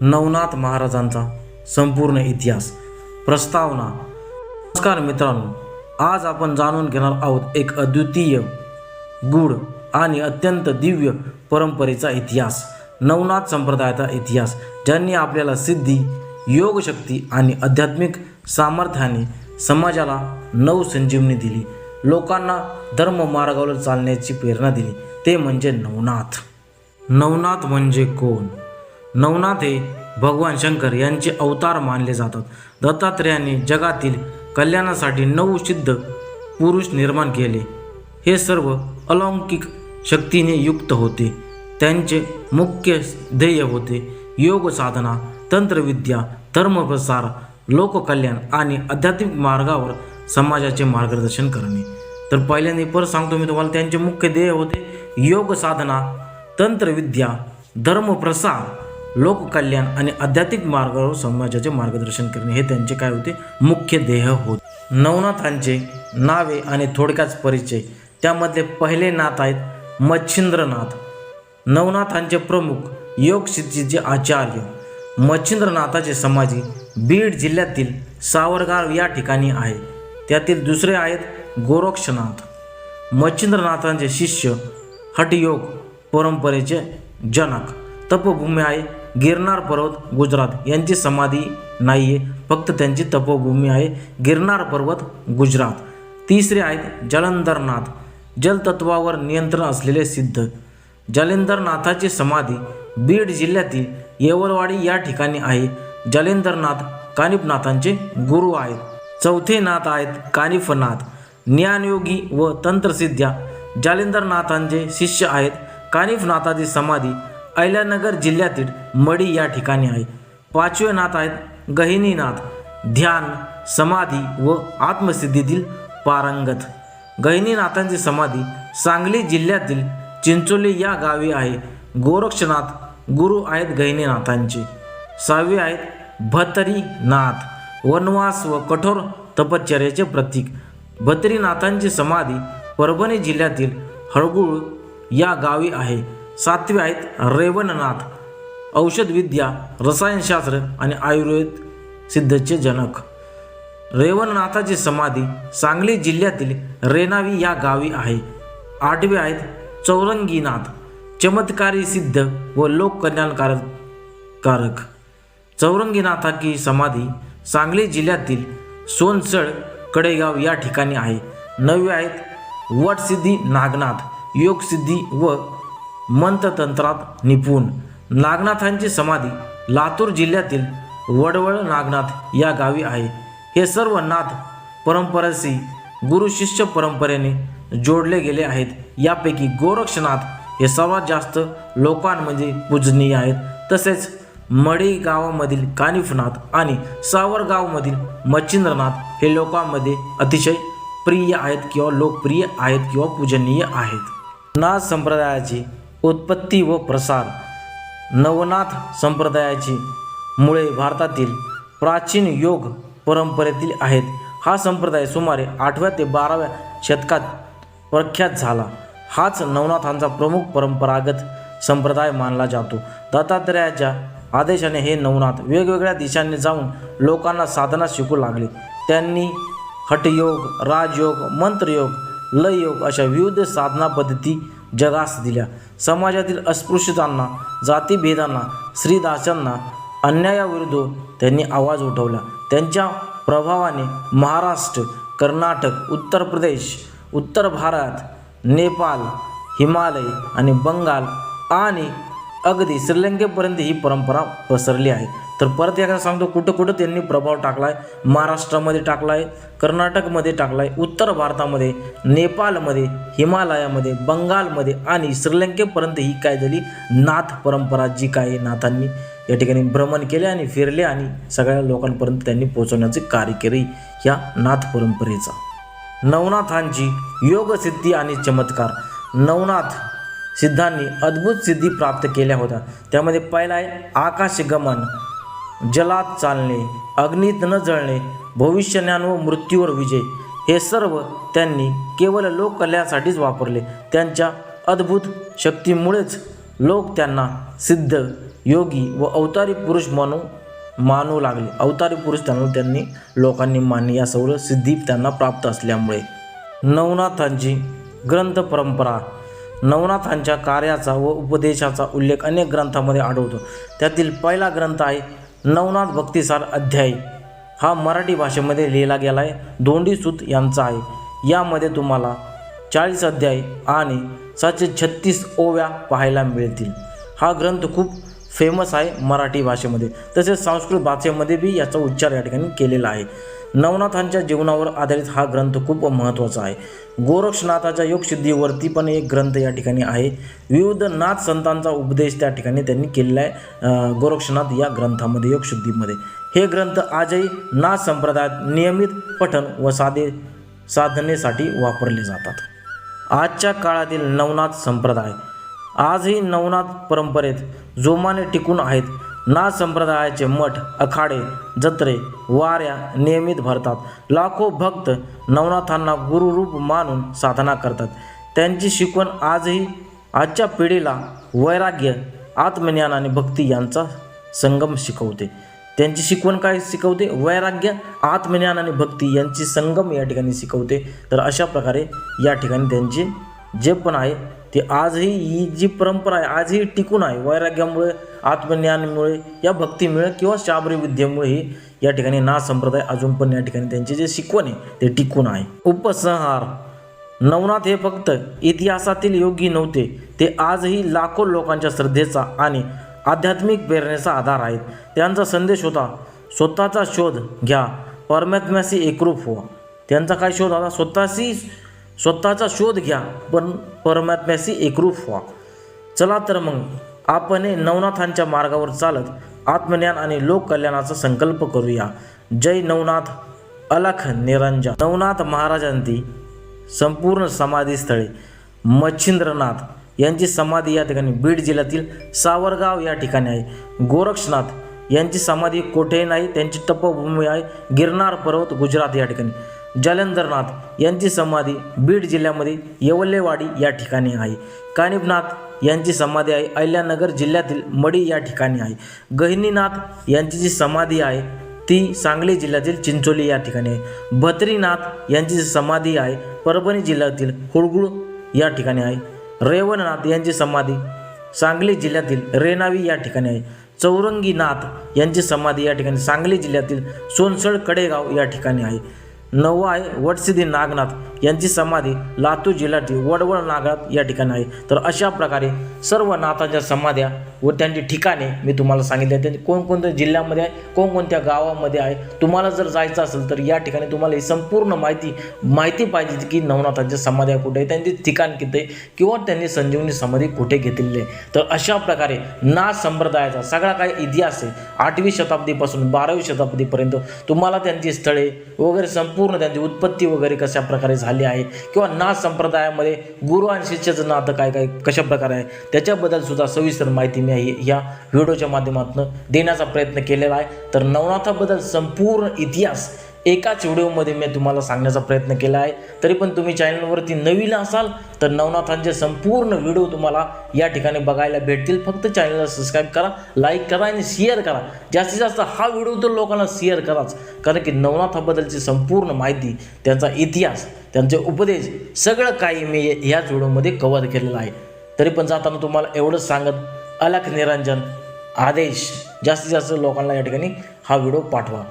नवनाथ महाराजांचा संपूर्ण इतिहास. प्रस्तावना. नमस्कार मित्रांनो आज आपण जाणून घेणार आहोत एक अद्वितीय गूढ आणि अत्यंत दिव्य परंपरेचा इतिहास नवनाथ संप्रदायाचा इतिहास ज्यांनी आपल्याला सिद्धी योगशक्ती आणि आध्यात्मिक सामर्थ्याने समाजाला नवसंजीवनी दिली. लोकांना धर्म मार्गावर चालण्याची प्रेरणा दिली. ते म्हणजे नवनाथ. नवनाथ म्हणजे कोण? नवनाथ हे भगवान शंकर यांचे अवतार मानले जातात. दत्तात्रेयांनी जगातील कल्याणासाठी नऊ सिद्ध पुरुष निर्माण केले. हे सर्व अलौकिक शक्तीने युक्त होते. त्यांचे मुख्य ध्येय होते. योग साधना तंत्रविद्या धर्मप्रसार लोककल्याण आणि आध्यात्मिक मार्गावर समाजाचे मार्गदर्शन करणे. तर पहिल्यांदा परत सांगतो मी तुम्हाला त्यांचे मुख्य ध्येय होते योग साधना तंत्रविद्या धर्मप्रसार लोककल्याण आणि आध्यात्मिक मार्गावर समाजाचे मार्गदर्शन करणे हे त्यांचे काय होते? मुख्य ध्येय होते. नवनाथांचे नावे आणि थोडक्यात परिचय. त्यामधले पहिले नाथ आहेत मच्छिंद्रनाथ. नवनाथांचे प्रमुख योगसिद्धीचे आचार्य. मच्छिंद्रनाथाचे समाधी बीड जिल्ह्यातील सावरगाव या ठिकाणी आहे. त्यातील दुसरे आहेत गोरक्षनाथ. मच्छिंद्रनाथांचे शिष्य हठयोग परंपरेचे जनक. तपभूमी आहे गिरनार पर्वत गुजरात यांची समाधी नाही आहे फक्त त्यांची तपोभूमी आहे. गिरनार पर्वत गुजरात. तिसरे आहेत जलंधरनाथ. जलतत्वावर नियंत्रण असलेले सिद्ध. जलेंद्रनाथाची समाधी बीड जिल्ह्यातील येवलवाडी या ठिकाणी आहे. जलेंद्रनाथ कानिपनाथांचे गुरु आहेत. चौथे नाथ आहेत कानिफनाथ. ज्ञानयोगी व तंत्रसिद्ध्या जालेंद्रनाथांचे शिष्य आहेत. कानिफनाथाची समाधी अहिल्यानगर जिल्ह्यातील मडी या ठिकाणी आहे. पाचवे नाथ आहेत गहिनीनाथ. ध्यान समाधी व आत्मसिद्धीतील पारंगत. गहिनीनाथांची समाधी सांगली जिल्ह्यातील चिंचोली या गावी आहे. गोरक्षनाथ गुरु आहेत गहिनीनाथांचे. सहावे आहेत भतरीनाथ. वनवास व कठोर तपश्चर्याचे प्रतीक. भतरीनाथांची समाधी परभणी जिल्ह्यातील हळगुळ या गावी आहे. सातवे आहेत रेवणनाथ औषधविद्या रसायनशास्त्र आणि आयुर्वेद सिद्धचे जनक. रेवणनाथाची समाधी सांगली जिल्ह्यातील रेणावी या गावी आहे. आठवे आहेत चौरंगीनाथ चमत्कारी सिद्ध व लोककल्याणकारक. कारक चौरंगीनाथाची समाधी सांगली जिल्ह्यातील सोनसळ कडेगाव या ठिकाणी आहे. नववे आहेत वटसिद्धी नागनाथ योगसिद्धी व मंत्रतंत्रात निपुण. नागनाथांची समाधी लातूर जिल्ह्यातील वडवळ नागनाथ या गावी आहे. हे सर्व नाथ परंपरेशी गुरु शिष्य परंपरेने जोडले गेले आहेत. यापैकी गोरक्षनाथ हे सर्वात जास्त लोकांमध्ये पूजनीय आहेत. तसेच मडी गावामधील कानिफनाथ आणि सावरगावमधील मच्छिंद्रनाथ हे लोकांमध्ये अतिशय प्रिय आहेत किंवा लोकप्रिय आहेत किंवा पूजनीय आहेत. नाथ संप्रदायाची उत्पत्ती व प्रसार. नवनाथ संप्रदायाची मुळे भारतातील प्राचीन योग परंपरेतील आहेत. हा संप्रदाय सुमारे आठव्या ते बाराव्या शतकात प्रख्यात झाला. हाच नवनाथांचा प्रमुख परंपरागत संप्रदाय मानला जातो. दत्तात्रेयाच्या आदेशाने हे नवनाथ वेगवेगळ्या दिशांनी जाऊन लोकांना साधना शिकू लागले. त्यांनी हठयोग राजयोग मंत्रयोग लययोग अशा विविध साधना पद्धती जगास दिल्या. समाजातील अस्पृश्यतांना जातीभेदांना स्त्रीदासांना अन्यायाविरुद्ध त्यांनी आवाज उठवला. त्यांच्या प्रभावाने महाराष्ट्र कर्नाटक उत्तर प्रदेश उत्तर भारत नेपाळ हिमालय आणि बंगाल आणि अगदी श्रीलंकेपर्यंत ही परंपरा पसरली आहे. तर परत एकदा सांगतो कुठं कुठं त्यांनी प्रभाव टाकला आहे महाराष्ट्रामध्ये टाकला आहे कर्नाटकमध्ये टाकला आहे उत्तर भारतामध्ये नेपाळमध्ये हिमालयामध्ये बंगालमध्ये आणि श्रीलंकेपर्यंत ही काय झाली नाथ परंपरा जी काय नाथांनी या ठिकाणी भ्रमण केले आणि फिरले आणि सगळ्या लोकांपर्यंत त्यांनी पोहोचवण्याचे कार्य केले ह्या नाथ परंपरेचा. नवनाथांची योगसिद्धी आणि चमत्कार. नवनाथ सिद्धांनी अद्भुत सिद्धी प्राप्त केल्या होत्या. त्यामध्ये पहिला आहे आकाशगमन. जलात चालणे अग्नीत न जळणे भविष्यज्ञान व मृत्यूवर विजय हे सर्व त्यांनी केवळ लोककल्याणासाठीच वापरले. त्यांच्या अद्भुत शक्तीमुळेच लोक त्यांना सिद्ध योगी व अवतारी पुरुष मानू मानू लागले. अवतारी पुरुष त्यांना त्यांनी लोकांनी मानले. या सर्व सिद्धी त्यांना प्राप्त असल्यामुळे नवनाथांची ग्रंथ परंपरा नवनाथांच्या कार्याचा व उपदेशाचा उल्लेख अनेक ग्रंथामध्ये आढळतो. त्यातील पहिला ग्रंथ आहे नवनाथ भक्तिसार अध्याय. हा मराठी भाषेमध्ये लिहिला गेला आहे दोंडी सूत यांचा आहे. यामध्ये तुम्हाला चाळीस अध्याय आणि सातशे छत्तीस ओव्या पाहायला मिळतील. हा ग्रंथ खूप फेमस आहे मराठी भाषेमध्ये. तसेच संस्कृत भाषेमध्ये बी याचा उच्चार या ठिकाणी केलेला आहे. नवनाथांच्या जीवनावर आधारित हा ग्रंथ खूप महत्त्वाचा आहे. गोरक्षनाथाच्या योगसिद्धीवरती पण एक ग्रंथ या ठिकाणी आहे. विविध नाथ संतांचा उपदेश त्या ठिकाणी त्यांनी केलेला आहे. गोरक्षनाथ या ग्रंथामध्ये योगसिद्धीमध्ये. हे ग्रंथ आजही नाथ संप्रदायात नियमित पठण व साधे साधनेसाठी वापरले जातात. आजच्या काळातील नवनाथ संप्रदाय आजही नवनाथ परंपरेत जोमाने टिकून आहेत. नाथ संप्रदायाचे मठ अखाडे जत्रे वाऱ्या नियमित भरतात. लाखो भक्त नवनाथांना गुरुरूप मानून साधना करतात. त्यांची शिकवण आजही आजच्या पिढीला वैराग्य आत्मज्ञान आणि भक्ती यांचा संगम शिकवते. त्यांची शिकवण काय शिकवते? वैराग्य आत्मज्ञान आणि भक्ती यांची संगम या ठिकाणी शिकवते. तर अशा प्रकारे या ठिकाणी त्यांचे जे पण आहे ती आजही ही जी परंपरा आहे आजही टिकून आहे. वैराग्यामुळे आत्मज्ञानमुळे या भक्तीमुळे किंवा शाबरी विद्येमुळे ही या ठिकाणी ना संप्रदाय अजून पण या ठिकाणी त्यांचे जे शिकवण आहे ते टिकून आहे. उपसंहार. नवनाथ हे फक्त इतिहासातील योगी नव्हते. ते आजही लाखो लोकांच्या श्रद्धेचा आणि आध्यात्मिक प्रेरणेचा आधार आहेत. त्यांचा संदेश होता स्वतःचा शोध घ्या. परमात्म्याशी एकरूप व्हा. त्यांचा काय शोध? होता स्वतःशी स्वतःचा शोध घ्या पण परमात्म्याशी एकरूप व्हा. चला तर मग आपण हे नवनाथांच्या मार्गावर चालत आत्मज्ञान आणि लोककल्याणाचा संकल्प करूया. जय नवनाथ अलख निरंजन. नवनाथ महाराजांती संपूर्ण समाधीस्थळे. मच्छिंद्रनाथ यांची समाधी या ठिकाणी बीड जिल्ह्यातील सावरगाव या ठिकाणी आहे. गोरक्षनाथ यांची समाधी कोठेही नाही त्यांची तपभूमी आहे. गिरनार पर्वत गुजरात या ठिकाणी. जालंधरनाथ यांची समाधी बीड जिल्ह्यामध्ये येवलेवाडी या ठिकाणी आहे. कानिबनाथ यांची समाधी आहे. अहिल्यानगर जिल्ह्यातील मडी या ठिकाणी आहे. गहिनीनाथ यांची जी समाधी आहे ती सांगली जिल्ह्यातील चिंचोली या ठिकाणी आहे. भत्रीनाथ यांची जी समाधी आहे परभणी जिल्ह्यातील हुळगुळ या ठिकाणी आहे. रेवणनाथ यांची समाधी सांगली जिल्ह्यातील रेणावी या ठिकाणी आहे. चौरंगीनाथ यांची समाधी या ठिकाणी सांगली जिल्ह्यातील सोनसळ कडेगाव या ठिकाणी आहे. नववा आहे वटसिद्धी नागनाथ यांची समाधी लातूर जिल्ह्यातील वडवळ नागरात या ठिकाणी आहे. तर अशा प्रकारे सर्व नाथांच्या समाध्या व त्यांची ठिकाणे मी तुम्हाला सांगितले त्यांनी कोणकोणत्या जिल्ह्यामध्ये आहे कोणकोणत्या गावामध्ये आहे तुम्हाला जर जायचं असेल तर या ठिकाणी तुम्हाला ही संपूर्ण माहिती माहिती पाहिजे की नवनाथांच्या समाध्या कुठे आहे त्यांचे ठिकाण किती आहे किंवा त्यांनी संजीवनी समाधी कुठे घेतलेली आहे. तर अशा प्रकारे नाथ संप्रदायाचा सगळा काही इतिहास आहे. आठवी शताब्दीपासून बारावी शताब्दीपर्यंत तुम्हाला त्यांची स्थळे वगैरे संपूर्ण त्यांची उत्पत्ती वगैरे कशा प्रकारे झाले आहे किंवा नाथ संप्रदायामध्ये गुरु आणि शिष्याचं नातं काय काय कशा प्रकारे आहे त्याच्याबद्दल सुद्धा सविस्तर माहिती मी या व्हिडिओच्या माध्यमातून देण्याचा प्रयत्न केलेला आहे. तर नवनाथाबद्दल संपूर्ण इतिहास एकाच व्हिडिओमध्ये मी तुम्हाला सांगण्याचा प्रयत्न केला आहे. तरी पण तुम्ही चॅनलवरती नवीन असाल तर नवनाथांचे संपूर्ण व्हिडिओ तुम्हाला या ठिकाणी बघायला भेटतील. फक्त चॅनलला सबस्क्राईब करा लाईक करा आणि शेअर करा. जास्तीत जास्त हा व्हिडिओ तर लोकांना शेअर कराच. कारण की नवनाथाबद्दलची संपूर्ण माहिती त्यांचा इतिहास त्यांचे उपदेश सगळं काही मी ह्याच व्हिडिओमध्ये कवर केलेलं आहे. तरी पण जाताना तुम्हाला एवढंच सांगत अलख निरंजन आदेश जास्तीत जास्त लोकांना या ठिकाणी हा व्हिडिओ पाठवा.